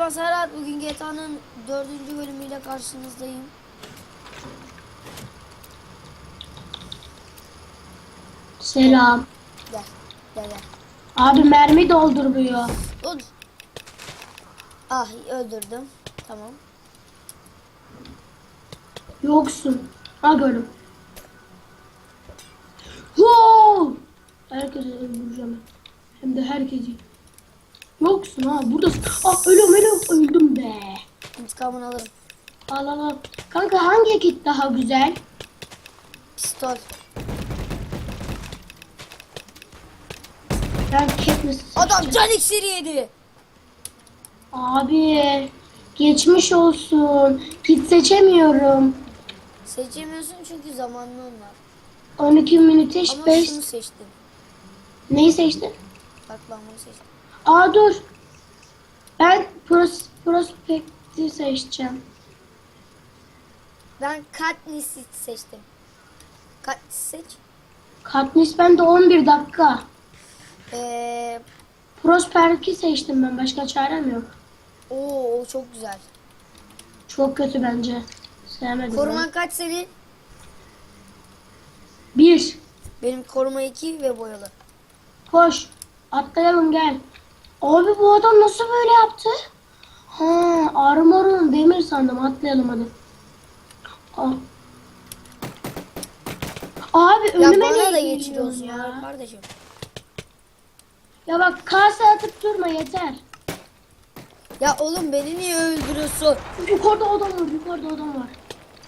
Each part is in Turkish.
Ben Serhat bugün GTA'nın dördüncü bölümüyle karşınızdayım. Selam. Gel, gel gel. Abi mermi dolduruyor. Dur. Ah öldürdüm. Tamam. Yoksun. Ha görüm. Wow! Herkesi öldüreceğim. Hem de herkesi. Yoksun ha buradasın. Ah ölüm ölüm öldüm be. İntikamını alırım. Al al al. Kanka hangi kit daha güzel? Pistol. Ben Katniss. Adam can iksiri yedi. Abi geçmiş olsun. Kit seçemiyorum. Seçemiyorsun çünkü zamanlı onlar. 12 minüteş Ama 5. şunu seçtim. Neyi seçtin? Bak ben bunu seçtim. Aa dur. Ben pros, prospekti seçeceğim. Ben Katniss'i seçtim. Katniss seç. Katniss bende 11 dakika. Ee, Prosperk'i seçtim ben. Başka çarem yok. oo o çok güzel. Çok kötü bence. Sevmedim Koruman ben. kaç senin? Bir. Benim koruma 2 ve boyalı. Koş. Atlayalım gel. Abi bu adam nasıl böyle yaptı? Ha, armorun demir sandım. Atlayalım hadi. Aa. Abi Ya önüme bana niye da geçiriyorsun ya kardeşim. Ya bak kase atıp durma yeter. Ya oğlum beni niye öldürüyorsun? Yukarıda adam var, yukarıda adam var.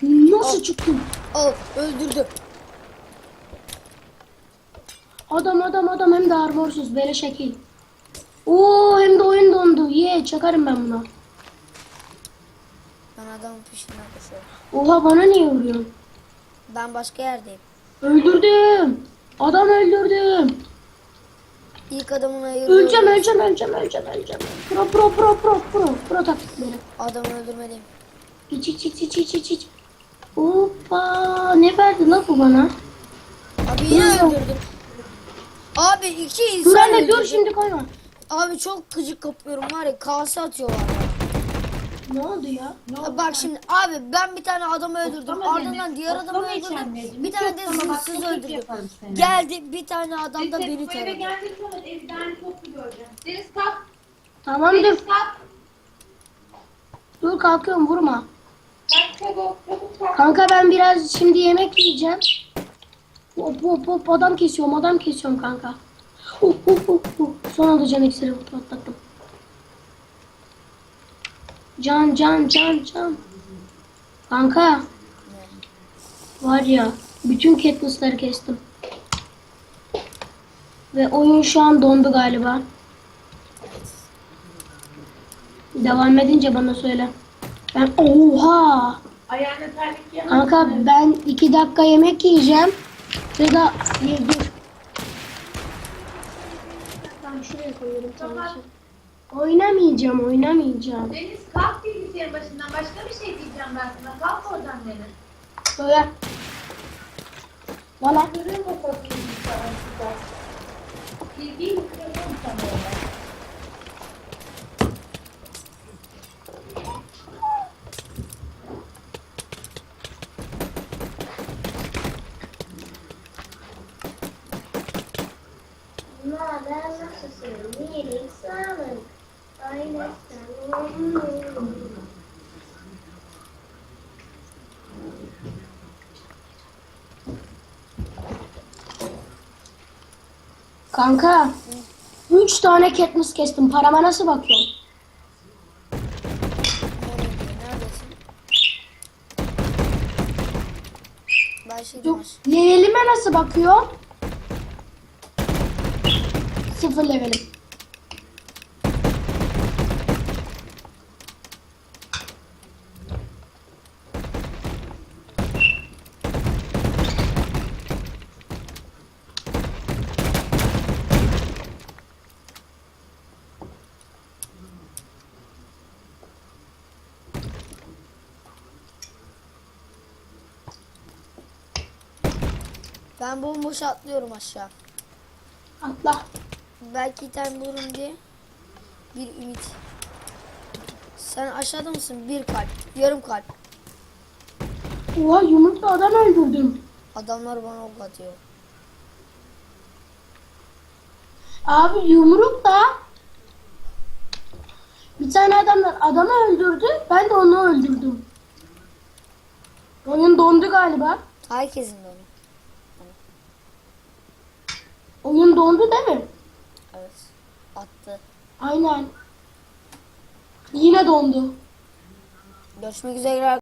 Nasıl Al. çıktın? Al öldürdü. Adam adam adam hem de armorsuz böyle şekil. Oo hem de oyun dondu. Ye çakarım ben buna. Ben adamın peşinden koşuyorum. Oha bana niye vuruyorsun? Ben başka yerdeyim. Öldürdüm. Adam öldürdüm. İlk adamın ayırıyorum. Öleceğim öleceğim öleceğim öleceğim öleceğim. Pro pro pro pro pro pro taktikleri. Adamı öldürmeliyim. İç iç iç iç iç iç iç. Hoppa ne verdi la bu bana? Abi yine öldürdüm. Abi iki insan Dur anne dur şimdi koyma. Abi çok gıcık kapıyorum var ya kase atıyorlar ya. Ne oldu ya? Ya Bak şimdi abi ben bir tane adamı öldürdüm. Otlama Ardından Deniz, diğer adamı otlama öldürdüm. içenmeydi. Bir tane de teknik öldürdüm. yaparım seni. Geldi bir tane adam da beni bu eve taradı. geldiğin zaman evden toplu göreceğim. Deniz kalk. Tamam dur. Deniz kalk. Dur kalkıyorum vurma. Kalk çabuk. Çabuk kalk. Kanka ben biraz şimdi yemek yiyeceğim. Hop hop hop adam kesiyorum adam kesiyorum kanka. Hop hop hop hop. Son can iksiri patlattım. Can can can can. Kanka. Var ya bütün Katniss'ları kestim. Ve oyun şu an dondu galiba. Devam edince bana söyle. Ben oha. Ayağına terlik. Kanka ben iki dakika yemek yiyeceğim. Ya da dur. Ben şuraya koyuyorum tamam. Oynamayacağım, oynamayacağım. Deniz kalk bilgisayarın başından. Başka bir şey diyeceğim ben sana. Kalk oradan Deniz. Böyle. Bana. Kırıyor mu Naber nasılsın? İyilik sağlık. Aynen Kanka, üç tane Katniss kestim. Parama nasıl bakıyorsun? Neredesin? Yok, levelime nasıl bakıyor? Sıfır levelim. Ben bomboş atlıyorum aşağı. Atla. Belki item bulurum diye bir ümit. Sen aşağıda mısın? Bir kalp. Yarım kalp. Oha yumrukla adam öldürdüm. Adamlar bana ok atıyor. Abi yumrukla bir tane adamlar adamı öldürdü. Ben de onu öldürdüm. Oyun dondu galiba. Herkesin de onu. Oyun dondu değil mi? Attı. Aynen. Yine dondu. Görüşmek üzere